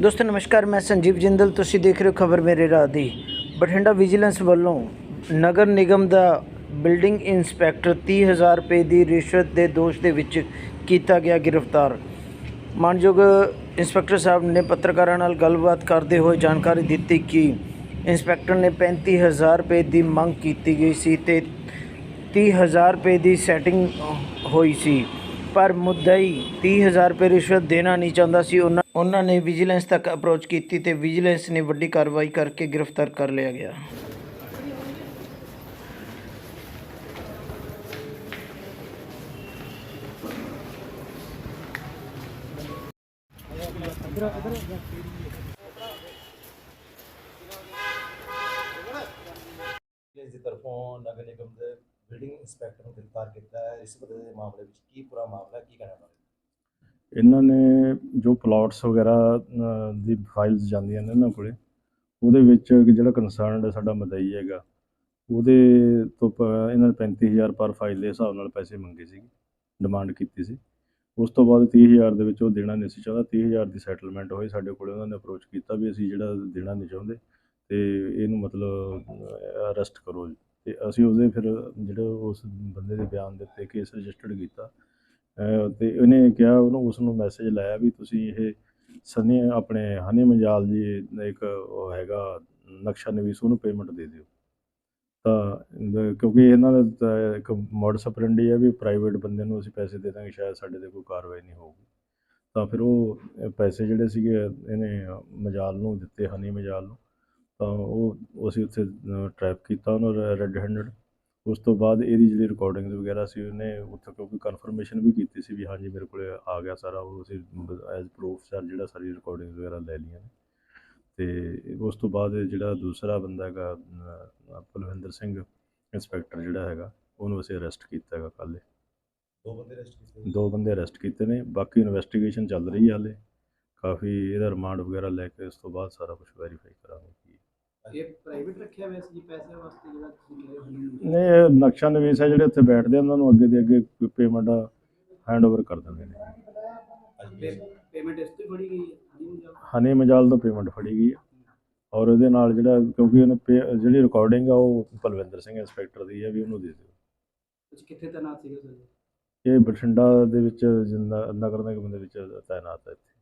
ਦੋਸਤੋ, ਨਮਸਕਾਰ, ਮੈਂ ਸੰਜੀਵ ਜਿੰਦਲ। ਤੁਸੀਂ ਦੇਖ ਰਹੇ ਹੋ ਖਬਰ ਮੇਰੇ ਰਾਹ ਦੀ। ਬਠਿੰਡਾ ਵਿਜੀਲੈਂਸ ਵੱਲੋਂ ਨਗਰ ਨਿਗਮ ਦਾ ਬਿਲਡਿੰਗ ਇੰਸਪੈਕਟਰ 30000 ਰੁਪਏ ਦੀ ਰਿਸ਼ਵਤ ਦੇ ਦੋਸ਼ ਦੇ ਵਿੱਚ ਕੀਤਾ ਗਿਆ ਗ੍ਰਿਫਤਾਰ। ਮਾਨਯੋਗ ਇੰਸਪੈਕਟਰ ਸਾਹਿਬ ਨੇ ਪੱਤਰਕਾਰਾਂ ਨਾਲ ਗੱਲਬਾਤ ਕਰਦੇ ਹੋਏ ਜਾਣਕਾਰੀ ਦਿੱਤੀ ਕਿ ਇੰਸਪੈਕਟਰ ਨੇ 35000 ਰੁਪਏ ਦੀ ਮੰਗ ਕੀਤੀ ਗਈ ਸੀ ਤੇ 30000 ਰੁਪਏ ਦੀ ਸੈਟਿੰਗ ਹੋਈ ਸੀ। ਪਰ ਮੁੱਦਈ 30000 ਰੁਪਏ ਰਿਸ਼ਵਤ ਦੇਣਾ ਨਹੀਂ ਚਾਹੁੰਦਾ ਸੀ। ਉਹਨਾਂ ਉਹਨਾਂ ਨੇ ਵਿਜੀਲੈਂਸ ਤੱਕ ਅਪਰੋਚ ਕੀਤੀ ਤੇ ਵਿਜੀਲੈਂਸ ਨੇ ਵੱਡੀ ਕਾਰਵਾਈ ਕਰਕੇ ਗ੍ਰਿਫਤਾਰ ਕਰ ਲਿਆ ਗਿਆ। ਦੀ ਤਰਫੋਂ ਨਗਰ ਨਿਗਮ ਦੇ ਬਿਲਡਿੰਗ ਇੰਸਪੈਕਟਰ ਨੂੰ ਗ੍ਰਿਫਤਾਰ ਕੀਤਾ ਹੈ। ਰਿਸ਼ਵਤ ਦੇ ਮਾਮਲੇ ਵਿੱਚ ਕੀ ਪੂਰਾ ਮਾਮਲਾ ਕੀ ਕਹਿਣਾ ਬਾਰੇ ਇਹਨਾਂ ਨੇ ਜੋ ਪਲਾਟਸ ਵਗੈਰਾ ਦੀ ਫਾਈਲਸ ਜਾਂਦੀਆਂ ਨੇ ਇਹਨਾਂ ਕੋਲੇ, ਉਹਦੇ ਵਿੱਚ ਜਿਹੜਾ ਕੰਸਰਨਡ ਸਾਡਾ ਮਦਈ ਹੈਗਾ, ਉਹਦੇ ਤੋਂ ਪ- ਇਹਨਾਂ ਨੇ 35000 ਪਰ ਫਾਈਲ ਦੇ ਹਿਸਾਬ ਨਾਲ ਪੈਸੇ ਮੰਗੇ ਸੀ ਡਿਮਾਂਡ ਕੀਤੀ ਸੀ। ਉਸ ਤੋਂ ਬਾਅਦ 30000 ਦੇ ਵਿੱਚ ਉਹ ਦੇਣਾ ਨਹੀਂ ਸੀ ਚਾਹੁੰਦਾ 30000 ਦੀ ਸੈਟਲਮੈਂਟ ਹੋਈ ਸਾਡੇ ਕੋਲੇ, ਉਹਨਾਂ ਨੇ ਅਪਰੋਚ ਕੀਤਾ ਵੀ ਅਸੀਂ ਜਿਹੜਾ ਦੇਣਾ ਨਹੀਂ ਚਾਹੁੰਦੇ, ਤੇ ਇਹਨੂੰ ਮਤਲਬ ਅਰੈਸਟ ਕਰੋ ਜੀ। ਤੇ ਅਸੀਂ ਉਹਦੇ ਫਿਰ ਜਿਹੜੇ ਉਸ ਬੰਦੇ ਦੇ ਬਿਆਨ ਦੇ ਉੱਤੇ ਕੇਸ ਰਜਿਸਟਰਡ ਕੀਤਾ। ਅਹ ਤੇ ਉਹਨੇ ਕਿਹਾ, ਉਹਨੂੰ ਉਸ ਨੂੰ ਮੈਸੇਜ ਲਾਇਆ ਵੀ ਤੁਸੀਂ ਇਹ ਸਨੀ, ਆਪਣੇ ਹਨੀ ਮਜਾਲ ਜੀ ਇੱਕ ਉਹ ਹੈਗਾ, ਨਕਸ਼ਾ ਨਵੀਸ, ਉਹਨੂੰ ਪੇਮੈਂਟ ਦੇ ਦਿਓ। ਤਾਂ ਕਿਉਂਕਿ ਇਹਨਾਂ ਦਾ ਤਾਂ ਇੱਕ ਮੋਡਸ ਆਪਰੈਂਡੀ ਹੈ ਵੀ ਪ੍ਰਾਈਵੇਟ ਬੰਦੇ ਨੂੰ ਅਸੀਂ ਪੈਸੇ ਦੇ ਦਾਂਗੇ, ਸ਼ਾਇਦ ਸਾਡੇ ਤੇ ਕੋਈ ਕਾਰਵਾਈ ਨਹੀਂ ਹੋਊਗੀ। ਤਾਂ ਫਿਰ ਉਹ ਪੈਸੇ ਜਿਹੜੇ ਸੀਗੇ, ਇਹਨੇ ਮਜਾਲ ਨੂੰ ਦਿੱਤੇ, ਹਨੀ ਮਜਾਲ ਨੂੰ। ਤਾਂ ਉਹ ਅਸੀਂ ਉੱਥੇ ਟਰੈਪ ਕੀਤਾ ਉਹਨੂੰ ਰੈੱਡ ਹੈਂਡਡ ਉਸ ਤੋਂ ਬਾਅਦ ਇਹਦੀ ਜਿਹੜੀ ਰਿਕਾਰਡਿੰਗਸ ਵਗੈਰਾ ਸੀ ਉਹਨੇ ਉੱਥੇ ਕਿਉਂਕਿ ਕਨਫਰਮੇਸ਼ਨ ਵੀ ਕੀਤੀ ਸੀ ਵੀ ਹਾਂਜੀ ਮੇਰੇ ਕੋਲੇ ਆ ਗਿਆ ਸਾਰਾ। ਉਹ ਅਸੀਂ ਐਜ਼ ਪ੍ਰੂਫ ਸਰ ਜਿਹੜਾ ਸਾਰੀ ਰਿਕਾਰਡਿੰਗਸ ਵਗੈਰਾ ਲੈ ਲਈਆਂ ਨੇ। ਤੇ ਉਸ ਤੋਂ ਬਾਅਦ ਜਿਹੜਾ ਦੂਸਰਾ ਬੰਦਾ ਹੈਗਾ ਅਹ, ਪਲਵਿੰਦਰ ਸਿੰਘ ਇੰਸਪੈਕਟਰ ਜਿਹੜਾ ਹੈਗਾ ਉਹਨੂੰ ਅਸੀਂ ਅਰੈਸਟ ਕੀਤਾ ਹੈਗਾ ਕੱਲ੍ਹ। ਦੋ ਬੰਦੇ ਅਰੈਸਟ ਕੀਤੇ ਦੋ ਬੰਦੇ ਅਰੈਸਟ ਕੀਤੇ ਨੇ। ਬਾਕੀ ਇਨਵੈਸਟੀਗੇਸ਼ਨ ਚੱਲ ਰਹੀ ਹੈ ਹਾਲੇ। ਕਾਫੀ ਇਹਦਾ ਰਿਮਾਂਡ ਵਗੈਰਾ ਲੈ ਕੇ ਉਸ ਤੋਂ ਬਾਅਦ ਸਾਰਾ ਕੁਝ ਵੈਰੀਫਾਈ ਕਰਾਂਗੇ। ਇਹ ਪ੍ਰਾਈਵੇਟ ਰੱਖਿਆ ਹੋਇਆ ਸੀ ਜੀ ਪੈਸੇ ਵਾਸਤੇ ਜਿਹੜਾ ਤੁਸੀਂ ਕਹੇ ਹੋਣੇ ਨਹੀਂ ਇਹ ਨਕਸ਼ਾ ਨਵੀਸ ਹੈ ਜਿਹੜੇ ਉੱਥੇ ਬੈਠਦੇ ਆ, ਉਹਨਾਂ ਨੂੰ ਅੱਗੇ ਦੇ ਅੱਗੇ ਪੇਮੈਂਟ ਹੈਂਡ ਓਵਰ ਕਰ ਦਿੰਦੇ ਨੇ। ਪੇਮੈਂਟ ਇਸ ਤੇ ਫੜੀ ਗਈ ਹੈ ਹਨੀ ਮਜਾਲ ਤੋਂ ਪੇਮੈਂਟ ਫੜੀ ਗਈ ਹੈ। ਔਰ ਉਹਦੇ ਨਾਲ ਜਿਹੜਾ ਕਿਉਂਕਿ ਉਹਨੇ ਜਿਹੜੀ ਰਿਕਾਰਡਿੰਗ ਆ ਉਹ ਪਲਵਿੰਦਰ ਸਿੰਘ ਇੰਸਪੈਕਟਰ ਦੀ ਹੈ ਵੀ ਉਹਨੂੰ ਦੇ ਦਿਓ। ਤੁਸੀਂ ਕਿੱਥੇ ਤੈਨਾਤ ਸੀਗੇ ਸਰ? ਇਹ ਬਠਿੰਡਾ ਦੇ ਵਿੱਚ ਨਗਰ ਨਿਗਮ ਦੇ ਵਿੱਚ ਤਾਇਨਾਤ ਹੈ ਇੱਥੇ।